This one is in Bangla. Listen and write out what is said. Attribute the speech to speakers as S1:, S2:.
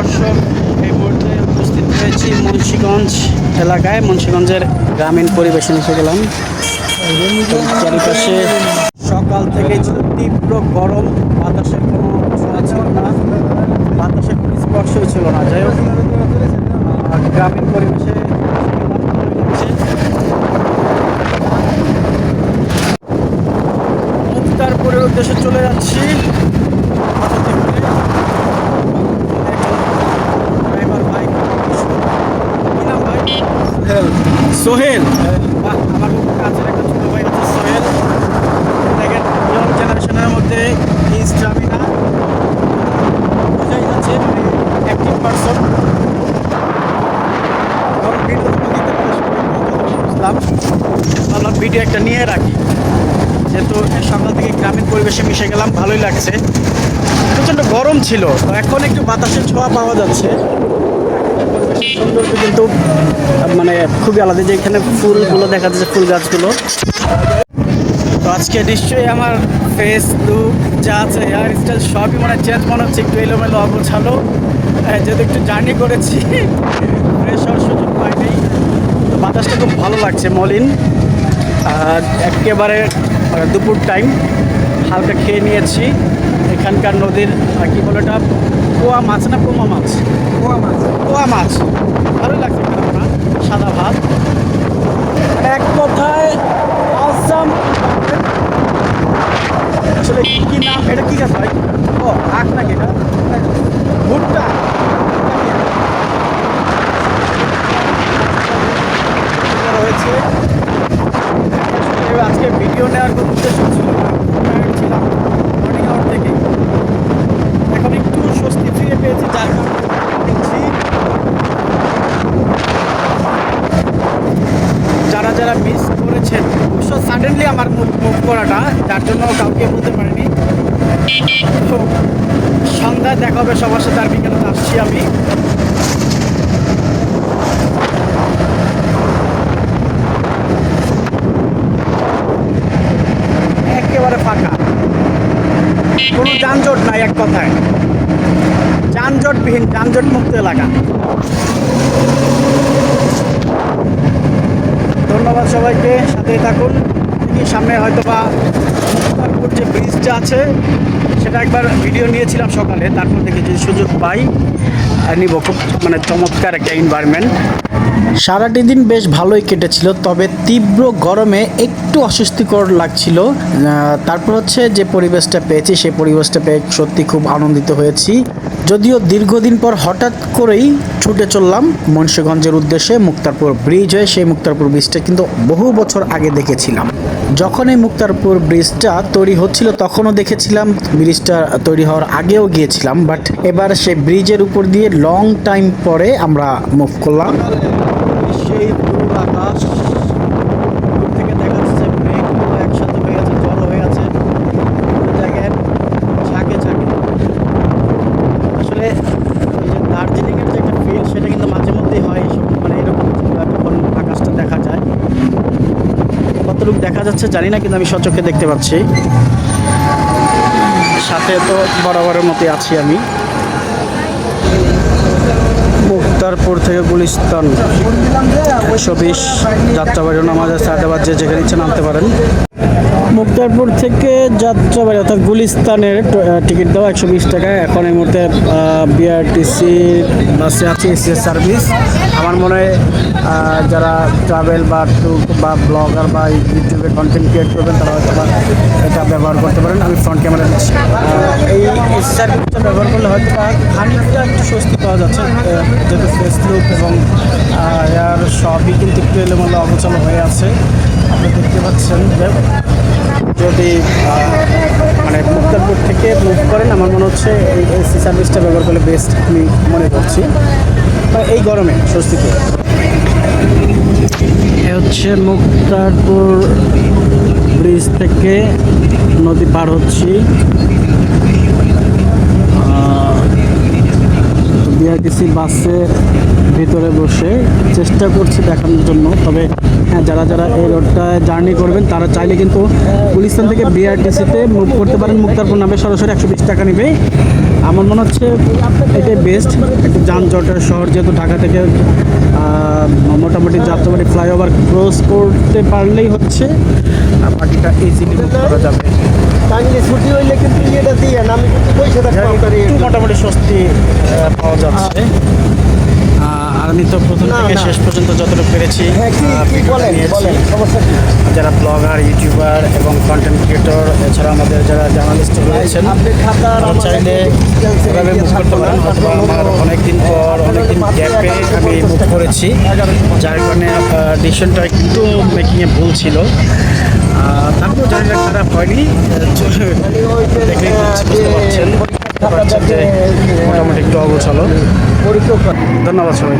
S1: দর্শক, এই মুহূর্তে উপস্থিত হয়েছি মুন্সীগঞ্জ এলাকায়। মুন্সীগঞ্জের গ্রামীণ পরিবেশন এসে গেলাম। চারিপাশে সকাল থেকে তীব্র গরম বাতাসের কোনো ছোঁয়া ছিল না বাতাসের কোনো স্পর্শই ছিল না। যাই হোক গ্রামীণ পরিবেশে মুক্তারপুরের উদ্দেশ্যে চলে যাচ্ছি অটোতে করে। ড্রাইভার ভাই কি নাম ভাই সোহেল। আমার খুব কাছের একটা ছোট ভাই আছে সোহেল। দেখেন ইয়ং জেনারেশনের মধ্যে ইজ জামিনা বোঝাই যাচ্ছে মানে অ্যাক্টিভ পারসন ভাবলাম ভিডিও একটা নিয়ে রাখি। যেহেতু সকাল থেকে গ্রামীণ পরিবেশে মিশে গেলাম, ভালোই লাগছে। প্রচণ্ড গরম ছিল এখন একটু বাতাসের ছোঁয়া পাওয়া যাচ্ছে। সৌন্দর্য কিন্তু মানে খুবই আলাদা। যে এখানে ফুলগুলো দেখা যাচ্ছে, ফুল গাছগুলো। তো আজকে নিশ্চয়ই আমার ফেস লুক যা আছে হেয়ার স্টাইল সবই মানে চেঞ্জ মনে হচ্ছে একটু এলোমেলো, অগোছালো। যেহেতু একটু জার্নি করেছি ফ্রেশ হওয়ার সুযোগ পাইনি। তো বাতাসটা খুব ভালো লাগছে, মলিন। আর একেবারে দুপুর টাইম হালকা খেয়ে নিয়েছি। এখানকার নদীর কি বলে এটা পোয়া মাছ না পোমা মাছ? পোয়া মাছ। পোয়া মাছ। ভালো লাগছে খারাপ না সাদা ভাত। এক কথায় আসাম আসলে কি নাম এটা কি গাছ ভাই? ও আখ নাকি এটা? ভুট্টা। রয়েছে। আজকে ভিডিও নেওয়ার কোনো উদ্দেশ্য ছিল না tired ছিলাম মর্নিং আওয়ার থেকে এখন একটু স্বস্তি ফিরে পেয়েছি যার কারণে দেখছি যারা যারা মিস করেছেন সাডেনলি আমার মুভ করাটা, যার জন্য কাউকে বলতে পারিনি। তো সন্ধ্যায় দেখা হবে সবার সাথে, আর বিকেলে আসছি আমি। একেবারে ফাঁকা। কোনো যানজট নাই এক কথায়। যানজটবিহীন যানজট মুক্ত এলাকা। ধন্যবাদ সবাইকে, সাথেই থাকুন। সামনে হয়তো বা যে ব্রিজটা আছে, সেটা একবার ভিডিও নিয়েছিলাম সকালে, তারপর থেকে যদি সুযোগ পাই। নিব। খুব মানে চমৎকার একটা এনভায়রনমেন্ট সারাটি দিন বেশ ভালোই কেটেছিল, তবে তীব্র গরমে একটু অস্বস্তিকর লাগছিল। তারপর হচ্ছে যে পরিবেশটা পেয়েছি, সেই পরিবেশটা পেয়ে সত্যি খুব আনন্দিত হয়েছি। যদিও দীর্ঘদিন পর হঠাৎ করেই ছুটে চললাম মুন্সিগঞ্জের উদ্দেশ্যে মুক্তারপুর ব্রিজ হয়ে, সেই মুক্তারপুর ব্রিজটা কিন্তু বহু বছর আগে দেখেছিলাম। যখন এই মুক্তারপুর ব্রিজটা তৈরি হচ্ছিল, তখনও দেখেছিলাম, ব্রিজটা তৈরি হওয়ার আগেও গিয়েছিলাম, বাট এবার সেই ব্রিজের উপর দিয়ে লং টাইম পরে আমরা মুভ করলাম। আকাশ দূর থেকে দেখা যাচ্ছে একসাথে হয়ে আছে হয়ে আসলে দার্জিলিংয়ের যে সেটা কিন্তু মাঝে মধ্যেই হয় মানে এরকম আকাশটা দেখা যায়। দেখা যাচ্ছে জানি না, কিন্তু আমি সচক্ষে দেখতে পাচ্ছি। সাথে তো বরাবরের মতোই আছি আমি। মুক্তারপুর থেকে গুলিস্তান। একশো বিশ যাত্রাবাড়ি নামাজ সাদাবাদ যে যেখানে ইচ্ছে নামতে পারেন। মুক্তারপুর থেকে যাত্রাবাড়ি, অর্থাৎ গুলিস্তানের টিকিট দেওয়া একশো বিশ টাকায়। এখন এই মুহূর্তে বিআরটিসি বাসে আছে এসি সার্ভিস। আমার মনে হয় যারা ট্রাভেল বা ট্যুর বা ব্লগার বা ইউটিউবে কন্টেন্ট ক্রিয়েট করবেন, তারা হয়তো এটা ব্যবহার করতে পারেন। আমি ফ্রন্ট ক্যামেরা দিচ্ছি। এই এসি সার্ভিসটা ব্যবহার করলে হয়তো খানিকটা একটু স্বস্তি পাওয়া যাচ্ছে যেহেতু ফেস লুক এবং এর সবই কিন্তু একটু এলোমেলো অগোছালো হয়ে আছে। আপনি দেখতে পাচ্ছেন যে যদি মানে মুক্তারপুর থেকে মুভ করেন। আমার মনে হচ্ছে এই এসি সার্ভিসটা ব্যবহার করলে বেস্ট আমি মনে করছি। এই গরমে, স্বস্তিতে। হচ্ছে মুক্তারপুর ব্রিজ থেকে নদী পার হচ্ছি। বিআরটিসি বাসে ভিতরে বসে চেষ্টা করছি দেখানোর জন্য। তবে হ্যাঁ যারা যারা এই রোডটায় জার্নি করবেন, তারা চাইলে কিন্তু গুলিস্তান থেকে বিআরটিসিতে মুভ করতে পারেন। মুক্তারপুর নামে সরাসরি একশো বিশ টাকা নেবে। আমার মনে হচ্ছে এটাই বেস্ট একটু যানজটের শহর যেহেতু ঢাকা থেকে মোটামুটি যাত্রাবাড়ি ফ্লাইওভার ক্রস করতে পারলেই হচ্ছে। বাকিটা ইজিলি করা যাবে।
S2: ছুটি হইলে কিন্তু ইয়েটা দিয়ে আমি কিন্তু পয়সা
S1: একটু মোটামুটি স্বস্তি পাওয়া যাচ্ছে। আমি তো প্রথম থেকে শেষ পর্যন্ত যতটুকু পেরেছি
S2: হ্যাঁ
S1: যারা ব্লগার ইউটিউবার এবং কন্টেন্ট ক্রিয়েটর এছাড়া আমাদের যারা জার্নালিস্ট রয়েছেন চাইলে এভাবে মুভ করতে পারেন অথবা আমার অনেকদিন পর অনেকদিন গ্যাপে আমি মুভ করেছি যার কারণে ডিসিশনটা একটু মেকিংয়ে ভুল ছিল। তারপর না খারাপ হয়নি। দেখলে বুঝতে পারছেন। বুঝতে পারছেন যে মোটামুটি একটু অগোছালো। ধন্যবাদ সবাই